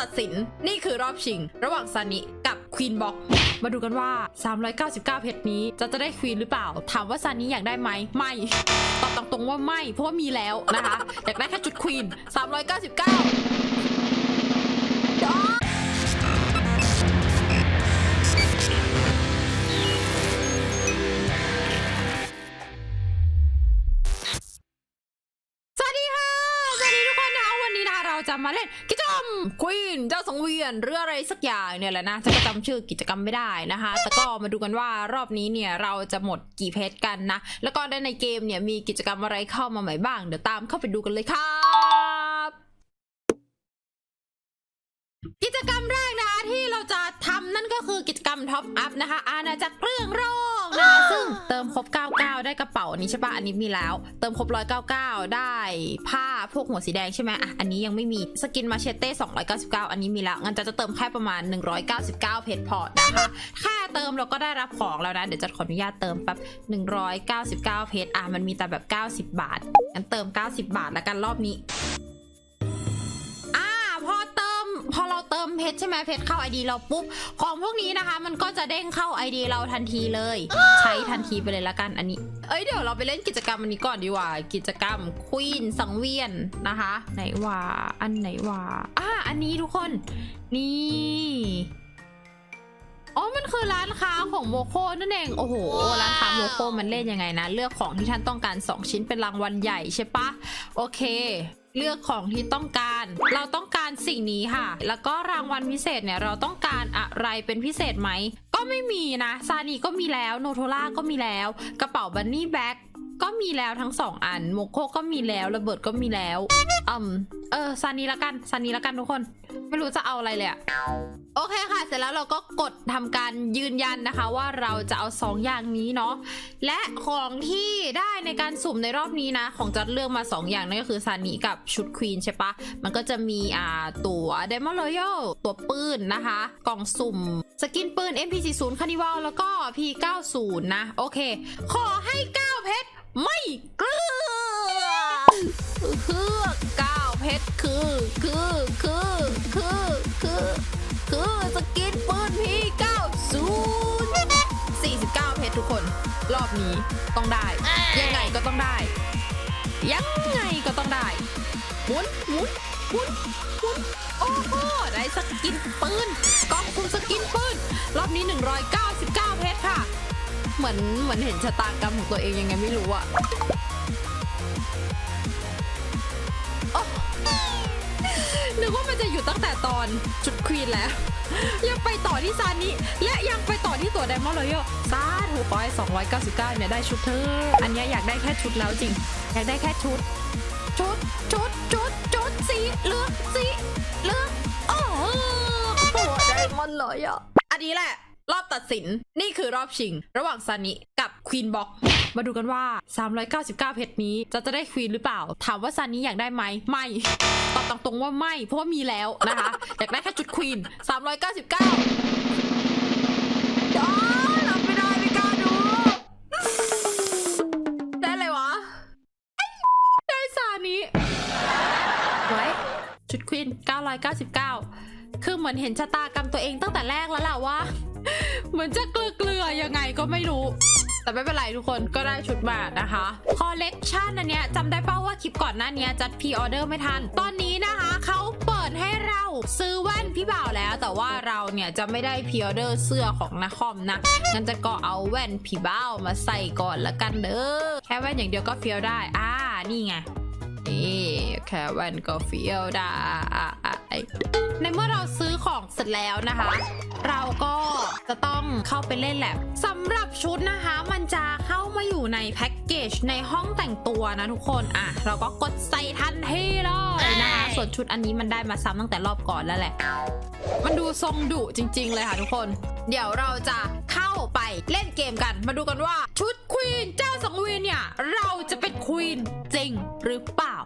ตัดสิน นี่คือรอบชิง ระหว่างซานิกับควีนบ็อกมาดูกันว่า 399 เพชรนี้จะจะได้ควีนหรือเปล่า ถามว่าซานิอยากได้ไหมไม่ตอบตรงๆว่าไม่ เพราะว่ามีแล้วนะคะ อยากได้แค่จุดควีน399 จะมาเล่นกิจกรรมควีนเจ้าสังเวียนหรืออะไรสักอย่างเนี่ยแหละนะจะจำชื่อกิจกรรมไม่ได้นะคะ แต่ก็มาดูกันว่ารอบนี้เนี่ยเราจะหมดกี่เพชรกันนะ แล้วก็ในเกมเนี่ยมีกิจกรรมอะไรเข้ามาใหม่บ้าง เดี๋ยวตามเข้าไปดูกันเลยค่ะบ กิจกรรมแรกนะคะที่เราจะทำนั่นก็คือกิจกรรมท็อปอัพนะคะ อาณาจักรเรื่องโรคนะคะซึ่งเติมครบ 99 ได้กระเป๋าอันนี้ใช่ปะอันนี้มีแล้ว เติมครบ 199 ได้ผ้าพวกหัวสีแดงใช่ไหมอะอันนี้ยังไม่มีสกินมาเชเต้ 299 อันนี้มีแล้วงั้นจะจะเติมแค่ประมาณ 199 เพชรพอร์ตนะคะแค่เติมเราก็ได้รับของแล้วนะ เดี๋ยวจะขออนุญาตเติมแป๊บ199 เพชรอะมันมีแต่แบบ 90 บาทงั้นเติม 90 บาทแล้วกันรอบนี้ เราเติมเพชรใช่ไหมเพชรเข้า ID เราปุ๊บ ของพวกนี้นะคะ มันก็จะเด้งเข้า ID เราทันทีเลย ใช้ทันทีไปเลยละกันอันนี้ เอ้ยเดี๋ยวเราไปเล่นกิจกรรมอันนี้ก่อนดีกว่า กิจกรรมควีนสังเวียนนะคะ ไหนว่าอันไหนว่าอ่าอันนี้ทุกคน นี่อ๋อ มันคือร้านค้าของโมโคนั่นเอง โอ้โห ร้านค้าโมโคมันเล่นยังไงนะ เลือกของที่ท่านต้องการ 2 ชิ้นเป็นรางวัลใหญ่ใช่ปะ โอเค เลือกของที่ต้องการ เราต้องการสิ่งนี้ค่ะ แล้วก็รางวัลพิเศษเนี่ยเราต้องการอะไรเป็นพิเศษไหม ก็ไม่มีนะซานีก็มีแล้วโนโทล่าก็มีแล้ว กระเป๋าบันนี่แบ็กก็มีแล้วทั้งสองอันโมโคก็มีแล้วระเบิดก็มีแล้วอืมเออซานีละกันซานีละกันทุกคน ไม่รู้จะเอาอะไรเลยอะโอเคค่ะ เสร็จแล้วเราก็กดทำการยืนยันนะคะ ว่าเราจะเอาสองอย่างนี้เนาะและของที่ได้ในการสุ่มในรอบนี้นะ ของจัดเลือกมา 2 อย่างนั่นก็คือซานิกับชุดควีนใช่ปะมันก็จะมีอ่าตัวเดมอนรอยัลตัวปืนนะคะ กล่องสุ่ม สกินปืน MP40 คานิวัลแล้วก็ P90 นะ โอเค ขอให้ 9 เพชร ไม่เกลือ ชรคือคือคือคือคือคือสกินปืน P90 49เพชรทุกคน รอบนี้ต้องได้ ยังไงก็ต้องได้ ยังไงก็ต้องได้หมุนหมุนหมุนหมุนโอ้โหได้สกินปืนกองคุมสกินปืนรอบนี้ 199 เพชรค่ะ เหมือนเหมือนเห็นชะตากรรมของตัวเองยังไงไม่รู้อะ นึกว่ามันจะอยู่ตั้งแต่ตอนจุดควีนแล้ว ยังไปต่อที่ซานิและยังไปต่อที่ตัวไดมอนด์เลยซาถูกปอย299 เนี่ยได้ชุดเธอ อันนี้อยากได้แค่ชุดแล้วจริง อยากได้แค่ชุด ชุด ชุด ชุด ชุด สีเหลืองสีเหลืองโอ้โหไดมอนด์เลยอะอันนี้แหละ รอบตัดสินนี่คือรอบชิง ระหว่างซานิกับควีนบ็อกมาดูกันว่า 399 เพชรนี้จะจะได้ควีนหรือเปล่า ถามว่าซานิอยากได้ไหมไม่ ตอบตรงๆว่าไม่ เพราะว่ามีแล้วนะคะ อยากได้แค่ชุดควีน 399จ้ารับไม่ได้ไม่กล้าดู ได้อะไรวะ ได้ซานิไว้ชุดควีน999 คือเหมือนเห็นชะตากรรมตัวเองตั้งแต่แรกแล้วล่ะว่า เหมือนจะเกลือเกลือๆยังไงก็ไม่รู้ แต่ไม่เป็นไรทุกคนก็ได้ชุดมานะคะ คอลเลกชันอันเนี้ยจำได้เป้าว่าคลิปก่อนหน้านี้จัดพรีออเดอร์ไม่ทัน ตอนนี้นะคะเขาเปิดให้เราซื้อแว่นพี่บ่าวแล้ว แต่ว่าเราเนี่ยจะไม่ได้พรีออเดอร์เสื้อของนาคอมนะงั้นจะก็เอาแว่นพี่บ่าวมาใส่ก่อนละกันเด้อแค่แว่นอย่างเดียวก็เฟี้ยวได้ อ่านี่ไงนี่แค่แว่นก็เฟี้ยวได้ ในเมื่อเราซื้อของเสร็จแล้วนะคะ เราก็จะต้องเข้าไปเล่นแหละสำหรับชุดนะคะ มันจะเข้ามาอยู่ในแพ็กเกจในห้องแต่งตัวนะทุกคนอะเราก็กดใส่ทันทีเลยนะคะส่วนชุดอันนี้มันได้มาซ้ำตั้งแต่รอบก่อนแล้วแหละ มันดูทรงดุจริง ๆ เลยค่ะทุกคน เดี๋ยวเราจะเข้าไปเล่นเกมกัน มาดูกันว่าชุดควีนเจ้าสังเวียนเนี่ย เราจะเป็นควีนจริงหรือเปล่า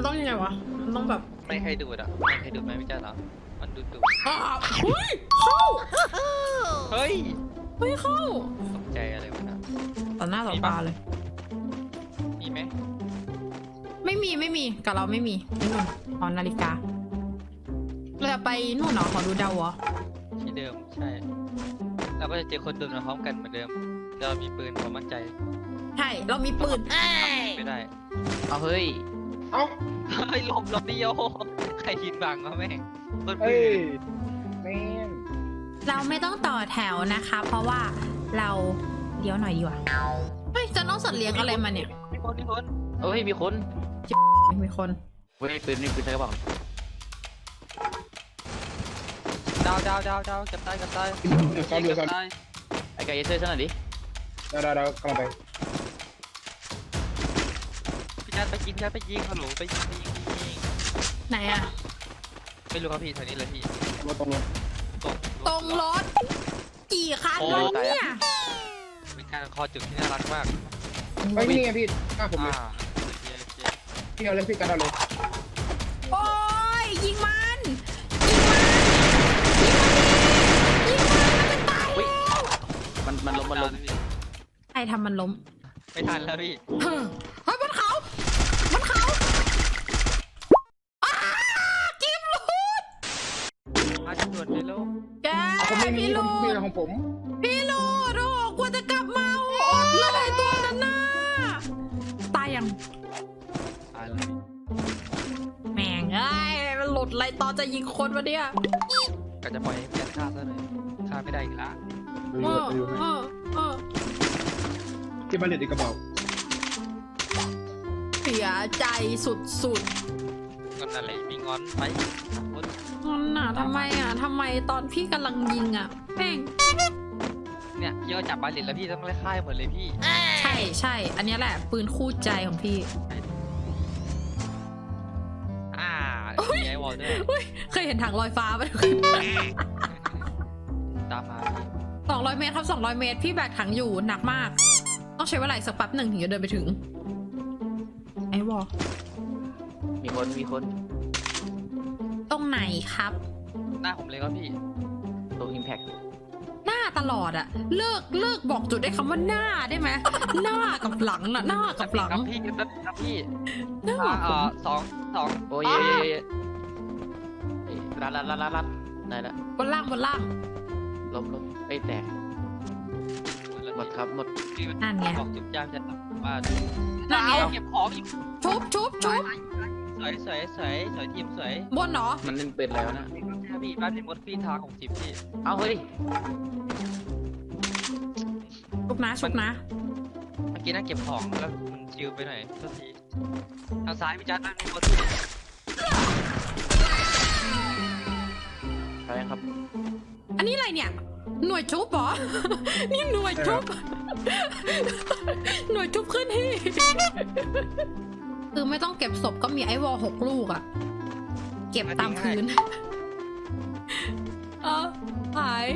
มันต้องยังไงวะ มันต้องแบบไม่ให้ดูดอะไม่ให้ดูดไหมไม่ใช่เหรอมันดูดดูดอ่าเฮ้ยเข้าเฮ้ยเฮ้ยเข้าตกใจอะไรวะนะต่อหน้าต่อตาเลย มีไหมไม่มีไม่มีกับเราไม่มีไม่มีอ๋อนาฬิกาเราจะไปนู่นเหรอขอดูเดาเหรอที่เดิมใช่เราก็จะเจอคนเดินมาพร้อมกันเหมือนเดิมแต่เรามีปืนความมั่นใจ ใช่ เรามีปืน ไม่ได้เอาเฮ้ย เอ้า เฮ้ยหลบหลบเดียวใครยินบังวะแม่งต้นปืเอ้ยนแม่งเราไม่ต้องต่อแถวนะคะ เพราะว่าเราเดี๋ยวหน่อยดีกว่าเฮ้ยจะน้องสัตว์เลี้ยงอะไรมาเนี่ยมีคนมีคนเอ้ยมีคนมีคนเว้ยปืนนี่ปืนใช่กระบอกดาวดาวดาวดาวจับตายจับตายเดี๋ยวซ้อมเดี๋ยวซ้อมตายไอ้ไก่เยเซอร์ฉันหน่อยดิเดี๋ยวเดี๋ยวเดี๋ยวกำลังไป พี่นัทไปยิงพี่นัทไปยิงฮัลโหลไปยิงไปยิงไปยิงไหนอะไม่รู้ครับพี่แถวนี้เลยพี่มาตรงลงตรงตรงรถ กี่คันแล้วเนี่ยเป็นการคอจุดที่น่ารักมากเฮ้ยนี่ไงพี่หน้าผมเลยอ่าโอเคโอเคพี่เอาเลยพี่กันเอาเลยโอ้ยยิงมันยิงมันยิงมันยิงมันยิงมันมันจะตายอุ้ยมันมันล้มมันล้มใครทำมันล้มไม่ทันแล้วพี่ ของผม พี่ลูดโอ้กว่าจะกลับมาโอ้อดเลยตัวนั้นน่ะตายยังตายแล้วพี่แม่งเอ้ยมันหลุดอะไรตอนจะยิงคนวะเนี่ยก็จะปล่อยให้พี่นัทฆ่าซะเลยฆ่าไม่ได้อีกละดูเออยู่อดูอยู่เออเออที่บ้านเด็ดอีกกระบอกเสียใจสุดงอนอะไรมีงอนไปคนๆนั่นน่ะทำไมอะทำไมตอนพี่กำลังยิงอะแม่ง เนี่ยพี่ก็จับบาเลตแล้วพี่ต้องไล่ฆ่าให้หมดเลยพี่ใช่ใช่ อันเนี้ยแหละปืนคู่ใจของพี่ อ่ามีไอวอลด้วยเคยเห็นถังลอยฟ้าไหมตามมาพี่สองร้อยเมตรครับสองร้อยเมตร พี่แบกถังอยู่หนักมาก ต้องใช้เวลาอีกสักแป๊บหนึ่งถึงจะเดินไปถึง ไอ้วอมีคนมีคนตรงไหนครับ หน้าผมเลยก็พี่ตรงอิมแพคหน้า ตลอดอะเลิกเลิกบอกจุดได้คำว่าหน้าได้ไหมหน้ากับหลังน่ะหน้ากับหลังครับพี่ครับครับพี่หน้าอ่าเอ่อสองสองโอ้ยเย้เย้เย้เอ้ยรัดรัดรัดรัดรัดได้ละบนล่างบนล่างล้มล้มไอ้ยแตกหมดครับหมดนั่นไงบอกจุ๊บจ้างจะทำว่านั่นไงเอาเก็บของอีกชุบชุบชุบสวยสวยสวยสวยทีมสวยบนเหรอมันเล่นปืนอะไรวะน่ะพี่บ้านพี่มดพี่ทางของจิบพี่เอาเฮ้ยชุบ นะชุบนะ เมื่อกี้นั่งเก็บของแล้วมันชิวไปหน่อยโทษทีทางซ้ายพี่จ้าบ้านพี่มดพี่ใช่ครับอันนี้อะไรเนี่ย หน่วยชุบเหรอ นี่หน่วยชุบ หน่วยชุบขึ้นที่ คือไม่ต้องเก็บศพก็มีไอ้วอลหกลูกอะเก็บตามพื้น เออหาย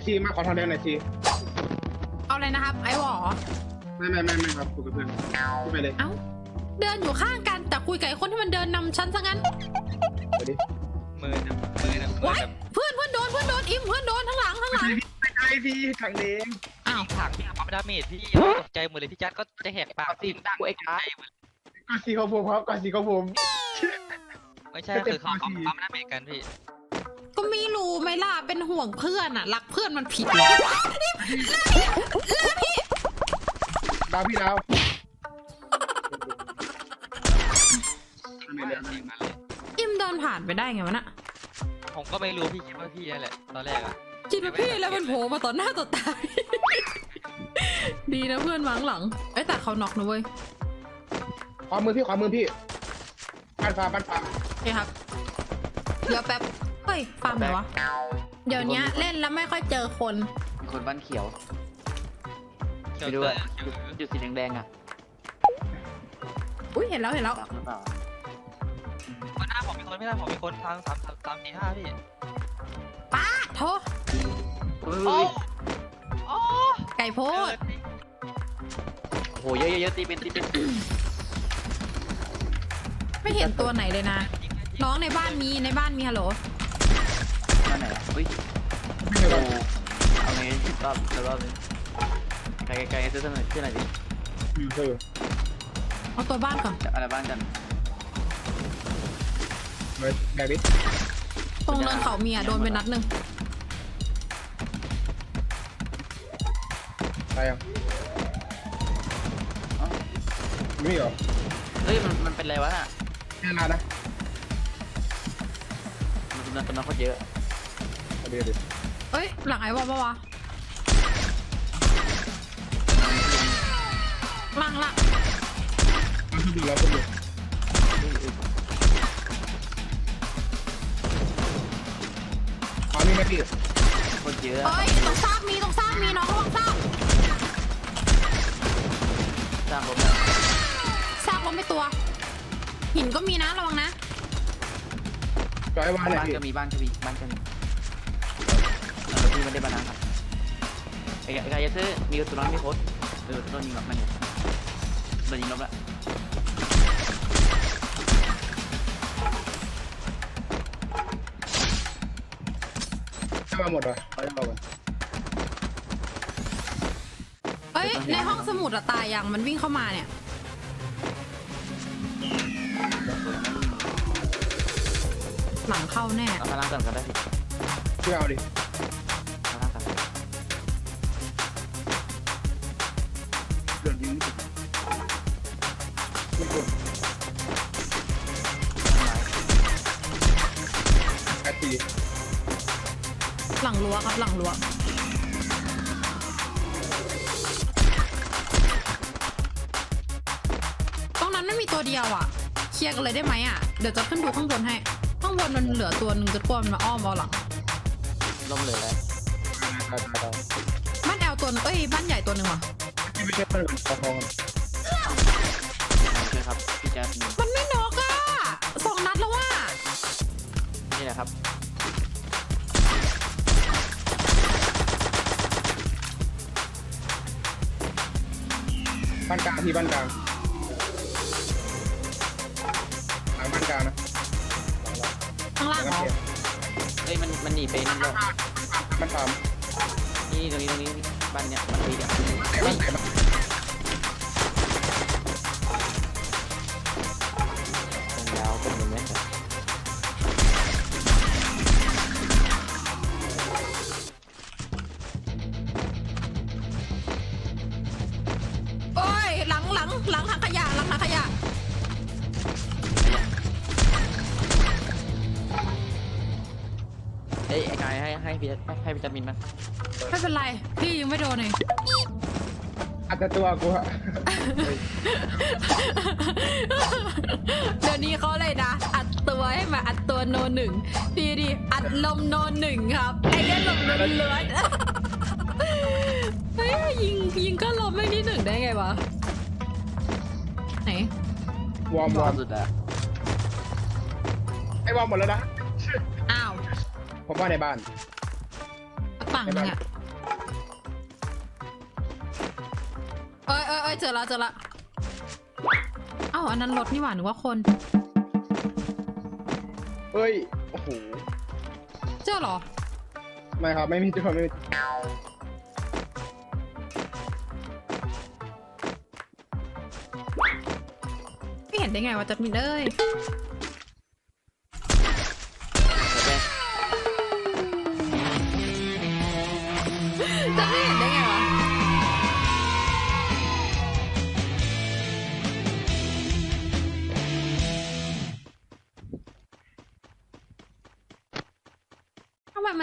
ไอซีมาขอทอนแดนหน่อยซีเอาเลยนะครับ ไอ้วอลไม่ไม่ไม่ไม่ครับคุยกับเพื่อนพูดไปเลยเอ้าเดินอยู่ข้างกันแต่คุยกับไอ้คนที่มันเดินนำฉันซะงั้นไปดิมือนะมือนะมือว้ายนะเพื่อนเพื่อนโดนเพื่อนโดนอิมเพื่อนโดนข้างหลังข้างหลังไอพี่ถังแดงอ้าวถังพี่ปั๊มดาเมจพี่ตกใจหมดเลยพี่จ้าก็จะแหกปากตีดังไอ้กายกาซีของผมครับกาซีของผม ไม่ใช่คือเขาปั๊มปั๊มดาเมจกันพี่ก็ ไม่รู้ไหมล่ะเป็นห่วงเพื่อนอะรักเพื่อนมันผิดเหรอดาวพี่ดาวไม่เสียงมาเลยอิมเดินผ่านไปได้ไงวะน่ะผมก็ไม่รู้พี่คิดว่าพี่นั่นแหละตอนแรกอะคิดว่าพี่แล้วมันโผล่มาต่อหน้าต่อตา ดีนะเพื่อนวางหลัง เอ้ยแต่เขาน็อกนะเว้ยขวามือพี่ขวามือพี่บ้านฟ้าบ้านฟ้าโอเคครับ เดี๋ยวแป๊บ ฮ้ยฟาร์มไหนวะ เดี๋ยวเนี้ยเล่นแล้วไม่ค่อยเจอคน คนบ้านเขียวเขียไปวดูเตออะร์เขียวจุดสีแดงๆอะ อุ้ยเห็นแล้วเห็นแล้วหรือเปล่าวันหน้าผมมีคนไม่ได้ผมมีคนทางสามสามสามสี่ห้าพี่ป้าโทอุ้ยโอ้อุ้ยโอ้ไก่โพดโอ้โหเยอะเยอะเยอะตีเป็นตีเป็นไม่เห็นตัวไหนเลยนะ น้องในบ้านมีในบ้านมีฮัลโหล มาไหนอะอุ้ยไม่ใช่โอ้ก่อนเอาไงรอบรอบนึงไกลไกลๆเสื้อหน่อยเสื้อหน่อยดิอืมเออโอเอาตัวบ้านก่อน จะอะไรบ้างกันไปแบกดิตรงเนินเขาเมียโดนไปนัดหนึ่งตายยังเอ้าไม่มีเหรอเฮ้ยมันมันเป็นอะไรวะน่ะแค่นานนะมันตัวนั้นตัวนั้นเขาเยอะ เอาเดี๋ยวดิเอ้ย หลังไอ้บอลปะวะหลังหลังมันคือดูแล้วคนดูอ๋อนี่ไหมพี่คนเยอะเอ้ยตรงซากมีตรงซากมีน้องระวังซากสร้างรถแล้วซากล้มไปตัว หินก็มีนะระวังนะจอยว่าไหนบ้านพี่ก็มีบ้านก็มีบ้านก็มี เออพี่ไม่ได้บ้านนะครับไอ้ไอ้ไอ้ยัซื้อมีตัวน้องมีโค้ดเออตัวน้องยิงหลบมันเนี่ยโดนยิงหลบละจะมาหมดเหรอเขาจะเอาไปเอ้ยในห้องสมุดอะตายยังมันวิ่งเข้ามาเนี่ย หลังเข้าแน่เอาพลังก่อนก็ได้สิช่วยเอาดิ หลังรั้วครับหลังรั้วตรงนั้นไม่มีตัวเดียวอะ เคลียร์กันเลยได้ไหมอะ เดี๋ยวจะขึ้นดูข้างบนให้ ข้างบนมันเหลือตัวหนึ่งจะกลัวมันมาอ้อมเอาหลัง ล้มเลยแล้วตายตายตายบ้านแอลตัวหนึงเอ้ยบ้านใหญ่ตัวหนึ่งว่ะ ที่ไม่ใช่เพื่อนกันประคองกันใช่ครับพี่แจ๊คนี่มันไม่นอกอะสองนัดแล้วว่านี่แหละครับ บ้านกลางพี่บ้านกลางหลังบ้านกลางนะข้างหลัล่างงเหรก็อเพียเฮ้ยมันมันหนีไปนั่นแล้วมันตามนี่ตรงนี้ตรงนี้บ้านเนี่ยมันตีเนี่ยแต่บ้านแต่บ้าน ให้ให้พี่ให้ให้วิตามินมาไม่เป็นไร พี่ยังไม่โดนเลยอัดแต่ตัวกูอะเดี๋ยวนี้เขาเลยนะ อัดตัวให้มาอัดตัวโนหนึ่งดีดีอัดลมโนหนึ่งครับไอ้เล่นลมล้วนๆเฮ้ยยิงยิงก็ลมไม่ที่หนึ่งได้ไงวะไหนวอร์มวอร์มสุดอะไอ้วอร์มหมดแล้วนะอ้าวผมว่าในบ้าน ฝั่งนึงอะเอ้ยเอ้ยเอ้ยเจอละเจอละอ้าวอันนั้นรถนี่หว่าหรือว่าคน เฮ้ย โอ้โห เจอเหรอ ไม่ครับ ไม่มีตัวไม่มีไม่เห็นได้ไงวะจัดมินเอ้ย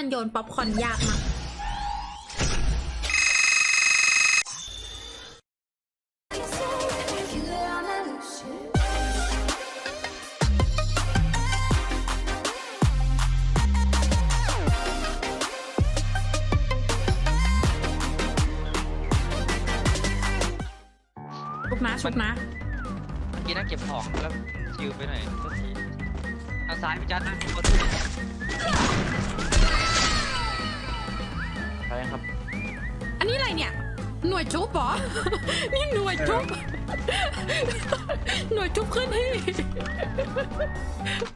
โยนป๊อปคอร์นยากมากชุบนะชุบนะเมื่อกี้นั่งเก็บของแล้วชิวไปหน่อยสักทีทางซ้ายพี่จัดนั่งรถไปยังครับ อันนี้อะไรเนี่ย หน่วยชุบเหรอ นี่หน่วยชุบ หน่วยชุบขึ้นที่